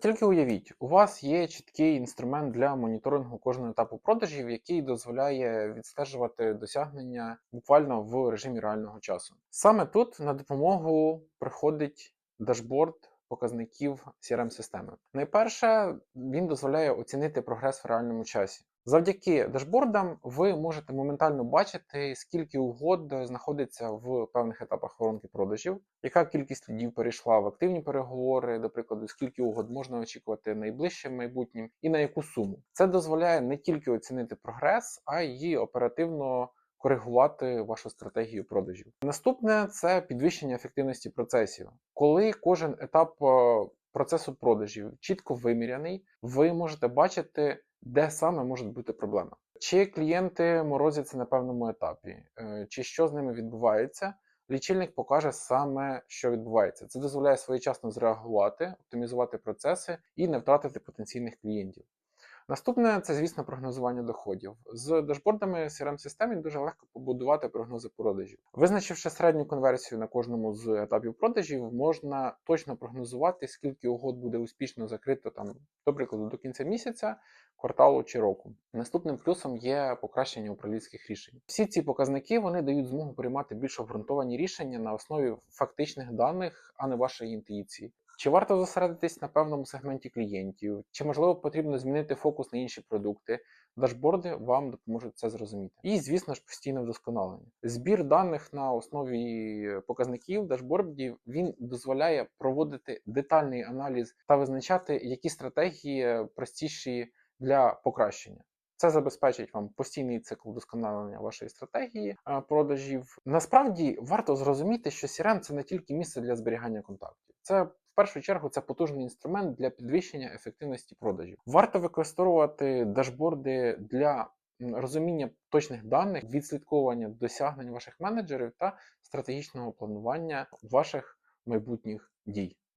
Тільки уявіть, у вас є чіткий інструмент для моніторингу кожного етапу продажів, який дозволяє відстежувати досягнення буквально в режимі реального часу. Саме тут на допомогу приходить дашборд показників crm системи Найперше, він дозволяє оцінити прогрес в реальному часі. Завдяки дашбордам ви можете моментально бачити, скільки угод знаходиться в певних етапах воронки продажів, яка кількість лідів перейшла в активні переговори, до прикладу, скільки угод можна очікувати найближчим майбутнім, і на яку суму. Це дозволяє не тільки оцінити прогрес, а й оперативно коригувати вашу стратегію продажів. Наступне це підвищення ефективності процесів, коли кожен етап е, процесу продажів чітко виміряний, ви можете бачити, де саме може бути проблема. Чи клієнти морозяться на певному етапі, е, чи що з ними відбувається. Лічильник покаже саме, що відбувається. Це дозволяє своєчасно зреагувати, оптимізувати процеси і не втратити потенційних клієнтів. Наступне це, звісно, прогнозування доходів. З дашбордами crm системи дуже легко побудувати прогнози продажів. Визначивши середню конверсію на кожному з етапів продажів, можна точно прогнозувати, скільки угод буде успішно закрито там, до прикладу, до кінця місяця, кварталу чи року. Наступним плюсом є покращення управлінських рішень. Всі ці показники вони дають змогу приймати більш обґрунтовані рішення на основі фактичних даних, а не вашої інтуїції. Чи варто зосередитись на певному сегменті клієнтів, чи можливо потрібно змінити фокус на інші продукти? Дашборди вам допоможуть це зрозуміти. І, звісно ж, постійне вдосконалення. Збір даних на основі показників дашбордів він дозволяє проводити детальний аналіз та визначати, які стратегії простіші для покращення. Це забезпечить вам постійний цикл вдосконалення вашої стратегії е, продажів. Насправді варто зрозуміти, що CRM – це не тільки місце для зберігання контактів, це першу чергу це потужний інструмент для підвищення ефективності продажів. Варто використовувати дашборди для розуміння точних даних, відслідковування досягнень ваших менеджерів та стратегічного планування ваших майбутніх дій.